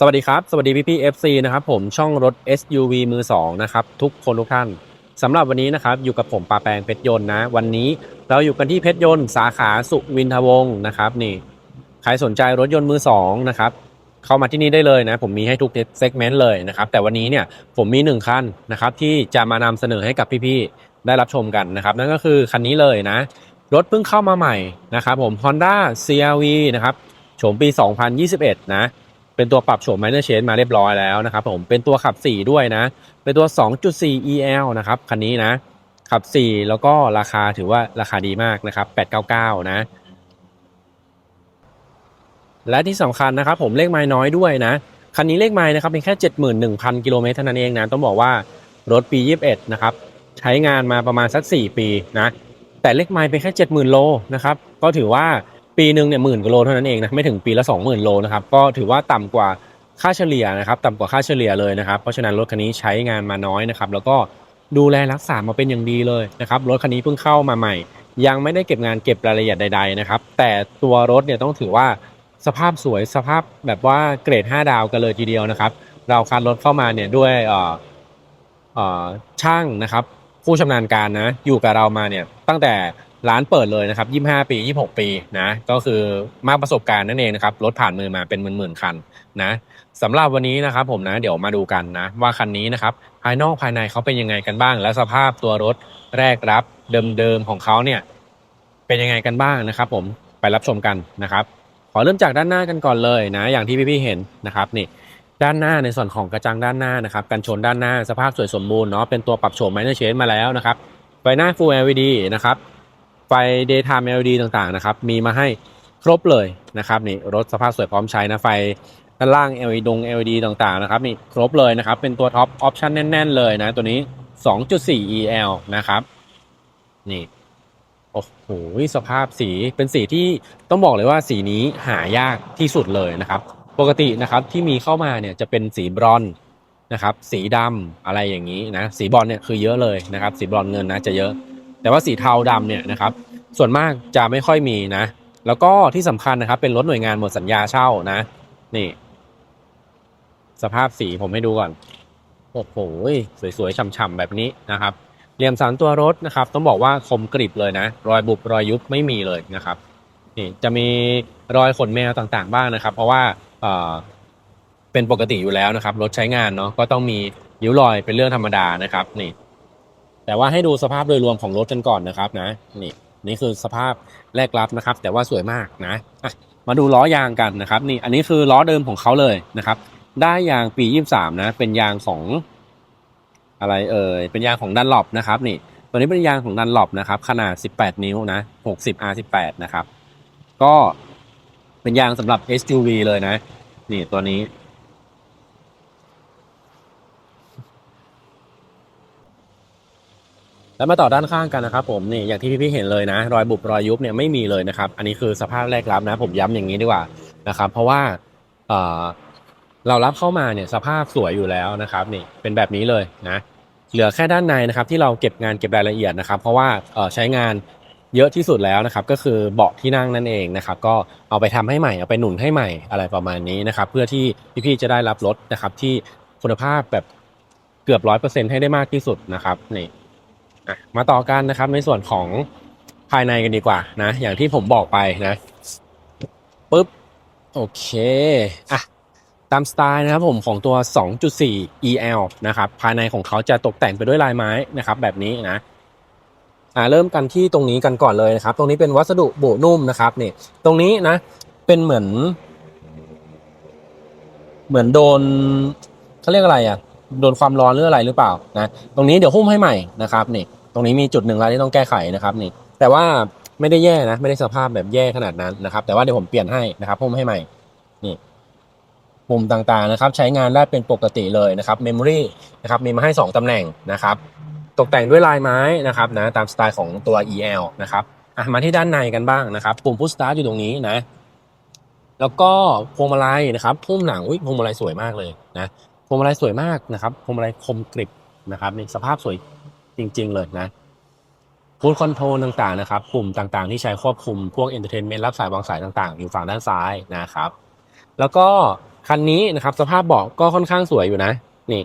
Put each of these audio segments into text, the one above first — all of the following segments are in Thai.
สวัสดีครับ สวัสดีพี่พี่ๆ FC นะครับผมช่องรถ SUV มือ2นะครับทุกคนทุกท่านสำหรับวันนี้นะครับอยู่กับผมปาแปงเพชรยนต์นะ วันนี้เราอยู่กันที่เพชรยนต์สาขาสุวินทวงศ์นะครับนี่ใครสนใจรถยนต์มือ2นะครับเข้ามาที่นี่ได้เลยนะผมมีให้ทุกเซกเมนต์เลยนะครับแต่วันนี้เนี่ยผมมีหนึ่งคันนะครับที่จะมานำเสนอให้กับพี่ๆได้รับชมกันนะครับนั่นก็คือคันนี้เลยนะ รถเพิ่งเข้ามาใหม่นะครับผม Honda CRV นะครับโฉมปี 2021 นะ เป็นตัวปรับโฉม minor change มาเรียบร้อยแล้วนะครับผมเป็นตัวขับ 4 ด้วยนะ เป็นตัว 2.4 EL นะครับคันนี้นะ ขับ 4 แล้วก็ราคาถือว่าราคาดีมากนะครับ 899 นะ และที่สำคัญนะครับผมเลขไม้น้อยด้วยนะ คันนี้เลขไม้นะครับเป็นแค่ 71,000 กิโลเมตรเท่านั้นเองนะ ต้องบอกว่ารถปี 21 นะครับ ใช้งานมาประมาณสัก 4 ปีนะ แต่เลขไม้เป็นแค่ 70,000 โลนะครับ ก็ถือว่า ปีหนึ่งเนี่ยหมื่นกว่าโลเท่านั้นเองนะไม่ถึงปีละ 20,000 โลนะครับก็ถือว่าต่ำกว่าค่าเฉลี่ยนะครับต่ำกว่าค่าเฉลี่ยเลยนะครับเพราะฉะนั้นรถคันนี้ใช้งานมาน้อยนะครับแล้วก็ดูแลรักษามาเป็นอย่างดีเลยนะครับรถคันนี้เพิ่งเข้ามาใหม่ ยังไม่ได้เก็บงานเก็บรายละเอียดใด ๆนะครับ แต่ตัวรถเนี่ยต้องถือว่าสภาพสวยสภาพแบบว่าเกรด 5 ดาวกันเลยทีเดียวนะครับ เราคันรถเข้ามาเนี่ยด้วยอ่อเอ่อช่างนะครับ ผู้ชำนาญการนะอยู่กับเรามาเนี่ยตั้งแต่ ร้านเปิดเลยนะครับ 25 ปี 26 ปีนะก็คือมากประสบการณ์นั่นเองนะครับรถผ่านมือมาเป็นหมื่นๆคันนะสำหรับวันนี้นะครับผมนะเดี๋ยวมาดูกันนะว่าคันนี้นะครับภายนอกภายในเขาเป็นยังไงกันบ้าง และสภาพตัวรถแรกรับเดิมๆของเขาเนี่ยเป็นยังไงกันบ้างนะครับผมไปรับชมกันนะครับขอเริ่มจากด้านหน้ากันก่อนเลยนะอย่างที่พี่ๆเห็นนะครับนี่ด้านหน้าในส่วนของกระจังด้านหน้านะครับกันชนด้านหน้าสภาพสวยสมบูรณ์เนาะเป็นตัวปรับโฉม minor change มาแล้วนะครับไฟหน้า full LED นะครับ ไฟ daytime LED ต่างๆนะครับมีมาให้ครบเลยนะครับนี่รถสภาพสวยพร้อมใช้นะไฟด้านล่าง LED ดง LED ต่างๆนะครับนี่ครบเลยนะครับ เป็นตัวท็อปออปชั่นแน่น ๆ เลยนะตัวนี้ 2.4 EL นะครับนี่โอ้โหสภาพสีเป็นสีที่ต้องบอกเลยว่าสีนี้หายากที่สุดเลยนะครับ ปกตินะครับที่มีเข้ามาเนี่ยจะเป็นสีบรอนนะครับ สีดำอะไรอย่างนี้นะสีบรอนเนี่ยคือเยอะเลยนะครับ สีบรอนเงินนะจะเยอะ แต่ว่าสีเทาดำเนี่ยนะครับส่วนมากจะไม่ค่อยมีนะ แล้วก็ที่สำคัญนะครับ เป็นรถหน่วยงานหมดสัญญาเช่านะ นี่ สภาพสีผมให้ดูก่อนโอ้โหสวยๆฉ่ำๆแบบนี้นะครับเหลี่ยมสันตัวรถนะครับ ต้องบอกว่าคมกริบเลยนะ รอยบุบรอยยุบไม่มีเลยนะครับนี่จะมีรอยขนแมวต่างๆบ้างนะครับ เพราะว่าเออเป็นปกติอยู่แล้วนะครับ รถใช้งานเนาะก็ต้องมีริ้วรอยเป็นเรื่องธรรมดานะครับ นี่ แต่ว่าให้ดูสภาพโดยรวมของรถกันก่อนนะครับนะนี่นี่คือสภาพแรกรับนะครับ แต่ว่าสวยมากนะะมาดูล้อยางกันนะครับ นี่อันนี้คือล้อเดิมของเขาเลยนะครับ ได้ยางปี 23 นะ เป็นยางของอะไรเอ่ยเป็นยางของดันหลบนะครับนี่ตัวนี้เป็นยางของดันหลบนะครับ ขนาด 18 นิ้วนะ60 R18 นะครับ ก็เป็นยางสำหรับ SUV เลยนะ นี่ตัวนี้ แล้วมาต่อด้านข้างกันนะครับผมนี่อย่างที่พี่ๆเห็นเลยนะ รอยบุบรอยยุบเนี่ยไม่มีเลยนะครับ อันนี้คือสภาพแรกรับนะ ผมย้ำอย่างนี้ดีกว่านะครับ เพราะว่าเรารับเข้ามาเนี่ยสภาพสวยอยู่แล้วนะครับนี่เป็นแบบนี้เลยนะเหลือแค่ด้านในนะครับที่เราเก็บงานเก็บรายละเอียดนะครับ เพราะว่าใช้งานเยอะที่สุดแล้วนะครับ ก็คือเบาะที่นั่งนั่นเองนะครับ ก็เอาไปทำให้ใหม่เอาไปหนุนให้ใหม่อะไรประมาณนี้นะครับ เพื่อที่พี่ๆจะได้รับรถนะครับที่คุณภาพแบบเกือบร้อยเปอร์เซ็นต์ให้ได้มากที่สุดนะครับนี่ มาต่อกันนะครับ ในส่วนของภายในกันดีกว่านะ อย่างที่ผมบอกไปนะปุ๊บโอเคอะตามสไตล์นะครับผมของตัว 2.4 EL นะครับภายในของเขาจะตกแต่งไปด้วยลายไม้นะครับแบบนี้นะอ่าเริ่มกันที่ตรงนี้กันก่อนเลยนะครับ ตรงนี้เป็นวัสดุโบนุ่มนะครับนี่ตรงนี้นะเป็นเหมือน เหมือนโดนเขาเรียกอะไรอะโดนความร้อนหรืออะไรหรือเปล่านะตรงนี้เดี๋ยวหุ้มให้ใหม่นะครับนี่ ตรงนี้มีจุดหนึ่งแล้วที่ต้องแก้ไขนะครับนี่ แต่ว่าไม่ได้แย่นะ ไม่ได้สภาพแบบแย่ขนาดนั้นนะครับ แต่ว่าเดี๋ยวผมเปลี่ยนให้นะครับหุ้มให้ใหม่ นี่ปุ่มต่างๆนะครับ ใช้งานได้เป็นปกติเลยนะครับเมมโมรีนะครับมีมาให้ 2 ตำแหน่งนะครับ ตกแต่งด้วยลายไม้นะครับนะตามสไตล์ของตัว EL นะครับอะมาที่ด้านในกันบ้างนะครับ ปุ่มพุชสตาร์ทอยู่ตรงนี้นะ แล้วก็พวงมาลัยนะครับพุ่มหนังอุ้ยพวงมาลัยสวยมากเลยนะพวงมาลัยสวยมากนะครับพวงมาลัยคมกริบนะครับนี่สภาพสวย จริง ๆ เลยนะฟูดคอนโทรลต่างๆนะครับ ปุ่มต่างๆ ที่ใช้ควบคุมพวกเอนเตอร์เทนเมนต์รับสายวางสายต่างๆ อยู่ฝั่งด้านซ้ายนะครับ แล้วก็คันนี้นะครับ สภาพเบาะก็ค่อนข้างสวยอยู่นะ นี่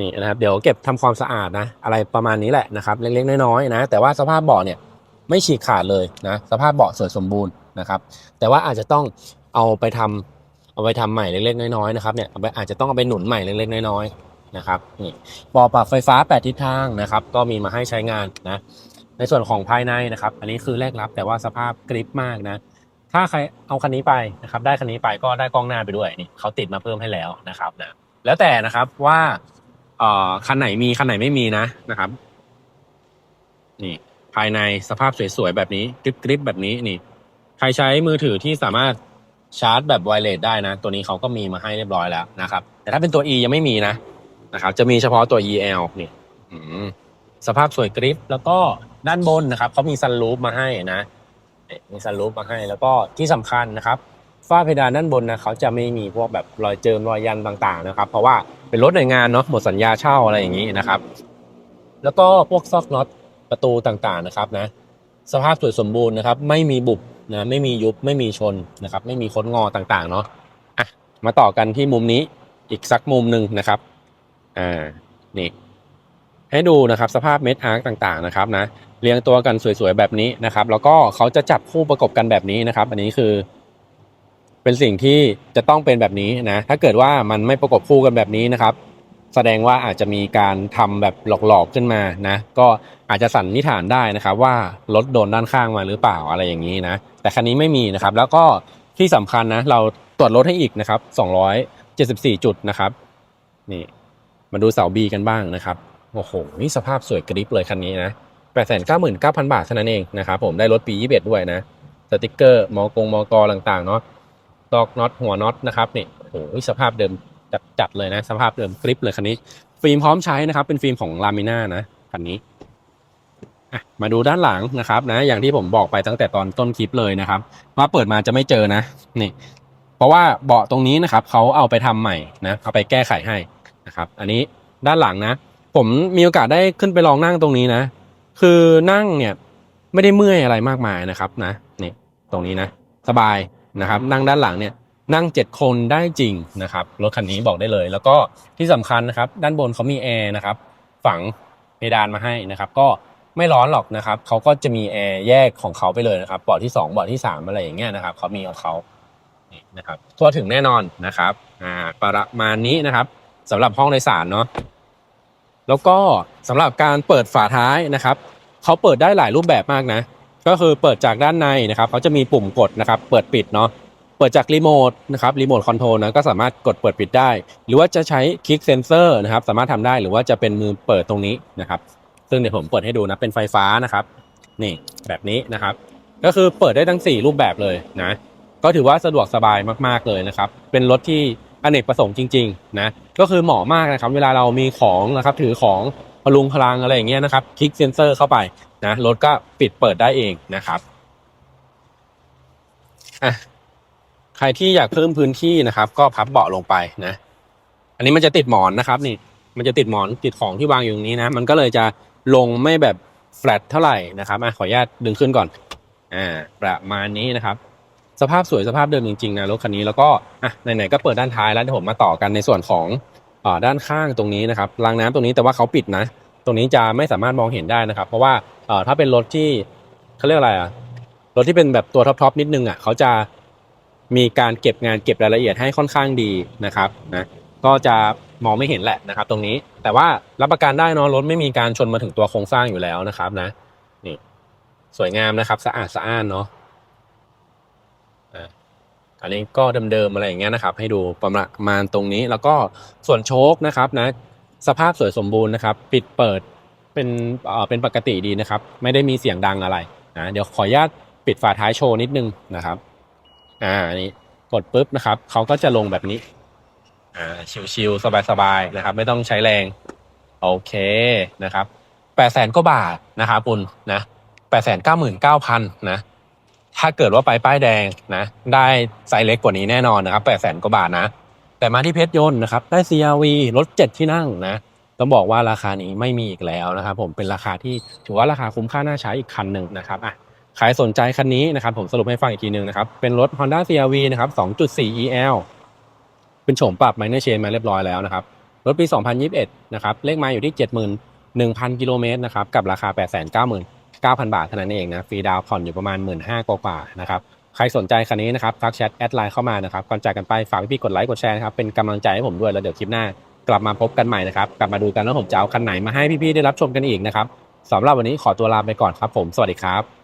นี่นะครับ เดี๋ยวเก็บทำความสะอาดนะ อะไรประมาณนี้แหละนะครับ เล็กๆน้อยๆนะ แต่ว่าสภาพเบาะเนี่ยไม่ฉีกขาดเลยนะ สภาพเบาะสวยสมบูรณ์นะครับ แต่ว่าอาจจะต้องเอาไปทำเอาไปทำใหม่เล็กๆน้อยๆนะครับเนี่ยอาจจะต้องเอาไปหนุนใหม่เล็กๆน้อยๆ นะครับนี่ปอปรับไฟฟ้า 8 ทิศทางนะครับก็มีมาให้ใช้งานนะในส่วนของภายในนะครับ อันนี้คือแรกรับแต่ว่าสภาพกริปมากนะถ้าใครเอาคันนี้ไปนะครับ ได้คันนี้ไปก็ได้กล้องหน้าไปด้วยนี่เขาติดมาเพิ่มให้แล้วนะครับนะแล้วแต่นะครับว่าเอ่อคันไหนมีคันไหนไม่มีนะนะครับนี่ภายในสภาพสวยๆแบบนี้กริบกริบแบบนี้นี่ ใครใช้มือถือที่สามารถชาร์จแบบไวเลสได้นะ ตัวนี้เขาก็มีมาให้เรียบร้อยแล้วนะครับ แต่ถ้าเป็นตัว E ยังไม่มีนะ นะครับจะมีเฉพาะตัว EL นี่อืมสภาพสวยกริป แล้วก็ด้านบนนะครับเขามีซันรูฟมาให้นะนี่มีซันรูฟมาให้ แล้วก็ที่สำคัญนะครับฝ้าเพดานด้านบนนะเขาจะไม่มีพวกแบบรอยเจิมรอยยันต่าง ๆ นะครับ เพราะว่าเป็นรถหน่วยงานเนาะหมดสัญญาเช่าอะไรอย่างนี้นะครับ แล้วก็พวกซอกน็อตประตูต่างๆนะครับนะสภาพสวยสมบูรณ์นะครับ ไม่มีบุบนะไม่มียุบไม่มีชนนะครับ ไม่มีค้นงอต่างๆเนาะอะมาต่อกันที่มุมนี้อีกสักมุมหนึ่งนะครับ อ่านี่ ให้ดูนะครับสภาพเม็ดอาร์คต่างๆนะครับนะเรียงตัวกันสวยๆแบบนี้นะครับ แล้วก็เขาจะจับคู่ประกบกันแบบนี้นะครับ อันนี้คือ เป็นสิ่งที่จะต้องเป็นแบบนี้นะถ้าเกิดว่ามันไม่ประกบคู่กันแบบนี้นะครับ แสดงว่าอาจจะมีการทำแบบหลอกๆขึ้นมานะก็อาจจะสันนิษฐานได้นะครับ ว่ารถโดนด้านข้างมาหรือเปล่าอะไรอย่างนี้นะแต่คันนี้ไม่มีนะครับ แล้วก็ที่สำคัญนะเราตรวจรถให้อีกนะครับ274 จุดนะครับ นี่ มาดูเสา B กันบ้างนะครับ โอ้โห นี่สภาพสวยกริปเลยคันนี้นะ899,000 บาทเท่านั้นเองนะครับผมได้รถปี 21 ด้วยนะ สติกเกอร์มอกงมอกต่างๆเนาะตอกน็อตหัวน็อตนะครับนี่โอ้โหสภาพเดิมจัดจัดเลยนะ สภาพเดิมกริปเลยคันนี้ ฟิล์มพร้อมใช้นะครับ เป็นฟิล์มของลามิน่านะคันนี้มาดูด้านหลังนะครับนะ อย่างที่ผมบอกไปตั้งแต่ตอนต้นคลิปเลยนะครับ ว่าเปิดมาจะไม่เจอนะนี่ เพราะว่าเบาะตรงนี้นะครับเขาเอาไปทำใหม่นะเอาไปแก้ไขให้ นะครับ อันนี้ด้านหลังนะ ผมมีโอกาสได้ขึ้นไปลองนั่งตรงนี้นะ คือนั่งเนี่ยไม่ได้เมื่อยอะไรมากมายนะครับนะนี่ตรงนี้นะ สบายนะครับ นั่งด้านหลังเนี่ยนั่งเจ็ดคนได้จริงนะครับรถคันนี้บอกได้เลย แล้วก็ที่สำคัญนะครับ ด้านบนเขามีแอร์นะครับ ฝังเพดานมาให้นะครับ ก็ไม่ร้อนหรอกนะครับเขาก็จะมีแอร์แยกของเขาไปเลยนะครับเบาะที่สองเบาะที่สามอะไรอย่างเงี้ยนะครับเขามีของเขานี่นะครับทั่วถึงแน่นอนนะครับอ่าประมาณนี้นะครับ สำหรับห้องโดยสารเนาะแล้วก็สำหรับการเปิดฝาท้ายนะครับเขาเปิดได้หลายรูปแบบมากนะ ก็คือเปิดจากด้านในนะครับเขาจะมีปุ่มกดนะครับ เปิดปิดเนาะเปิดจากรีโมทนะครับรีโมทคอนโทรลนะก็สามารถกดเปิดปิดได้ หรือว่าจะใช้คลิกเซนเซอร์นะครับ สามารถทำได้หรือว่าจะเป็นมือเปิดตรงนี้นะครับ ซึ่งเดี๋ยวผมเปิดให้ดูนะเป็นไฟฟ้านะครับนี่แบบนี้นะครับ ก็คือเปิดได้ทั้ง 4 รูปแบบเลยนะก็ถือว่าสะดวกสบายมาก ๆเลยนะครับ เป็นรถที่ อเนกประสงค์จริงๆนะก็คือเหมาะมากนะครับเวลาเรามีของนะครับถือของพลุงพลังอะไรอย่างเงี้ยนะครับคลิกเซนเซอร์เข้าไปนะรถก็ปิดเปิดได้เองนะครับอะใครที่อยากเพิ่มพื้นที่นะครับ ก็พับเบาะลงไปนะ อันนี้มันจะติดหมอนนะครับนี่มันจะติดหมอนติดของที่วางอยู่ตรงนี้นะ มันก็เลยจะลงไม่แบบแฟลตเท่าไหร่นะครับอะขออนุญาตดึงขึ้นก่อนอ่าประมาณนี้นะครับ สภาพสวยสภาพเดิมจริงๆนะรถคันนี้แล้วก็อะไหนๆก็เปิดด้านท้ายแล้วเดี๋ยวผมมาต่อกันในส่วนของอ่าด้านข้างตรงนี้นะครับรางน้ำตรงนี้แต่ว่าเขาปิดนะ ตรงนี้จะไม่สามารถมองเห็นได้นะครับ เพราะว่าเออถ้าเป็นรถที่เขาเรียกอะไรอะรถที่เป็นแบบตัวท็อปๆนิดนึงอะเขาจะมีการเก็บงานเก็บรายละเอียดให้ค่อนข้างดีนะครับนะก็จะมองไม่เห็นแหละนะครับ ตรงนี้แต่ว่ารับประกันได้เนะรถไม่มีการชนมาถึงตัวโครงสร้างอยู่แล้วนะครับนะนี่สวยงามนะครับ สะอาดสะอ้านเนาะ อันนี้ก็เดิมๆอะไรอย่างเงี้ยนะครับ ให้ดูประมาณตรงนี้แล้วก็ส่วนโชคนะครับนะสภาพสวยสมบูรณ์นะครับ ปิดเปิดเป็นเอ่อเป็นปกติดีนะครับ ไม่ได้มีเสียงดังอะไรนะเดี๋ยวขออนุญาตปิดฝาท้ายโชว์นิดนึงนะครับอ่าอันนี้กดปุ๊บนะครับเขาก็จะลงแบบนี้อ่าชิวๆสบายๆนะครับ ไม่ต้องใช้แรงโอเคนะครับแปดแสนกว่าบาทนะครับคุณนะแปดแสนเก้าหมื่นเก้าพันนะ ถ้าเกิดว่าไปป้ายแดงนะ ได้ไซส์เล็กกว่านี้แน่นอนนะครับแปดแสนกว่าบาทนะ แต่มาที่เพชรยนต์นะครับ ได้ CRV รถ7ที่นั่งนะ ต้องบอกว่าราคานี้ไม่มีอีกแล้วนะครับ ผมเป็นราคาที่ถือว่าราคาคุ้มค่าน่าใช้อีกคันหนึ่งนะครับอะใครสนใจคันนี้นะครับ ผมสรุปให้ฟังอีกทีหนึ่งนะครับ เป็นรถ Honda CRV นะครับ 2.4 EL เป็นโฉมปรับ minor change มาเรียบร้อยแล้วนะครับ รถปี 2021 นะครับ เลขไมาอยู่ที่ 71,000 กิโลเมตรนะครับ กับราคา 9,000 บาทเท่านั้นเองนะฟรีดาวผ่อนอยู่ประมาณ 15,000กว่าๆนะครับใครสนใจคันนี้นะครับทักแชทแอดไลน์เข้ามานะครับก่อนจากกันไปฝากพี่ๆกดไลค์กดแชร์นะครับเป็นกำลังใจให้ผมด้วยแล้วเดี๋ยวคลิปหน้ากลับมาพบกันใหม่นะครับกลับมาดูกันว่าผมจะเอาคันไหนมาให้พี่ๆได้รับชมกันอีกนะครับสำหรับวันนี้ขอตัวลาไปก่อนครับผมสวัสดีครับ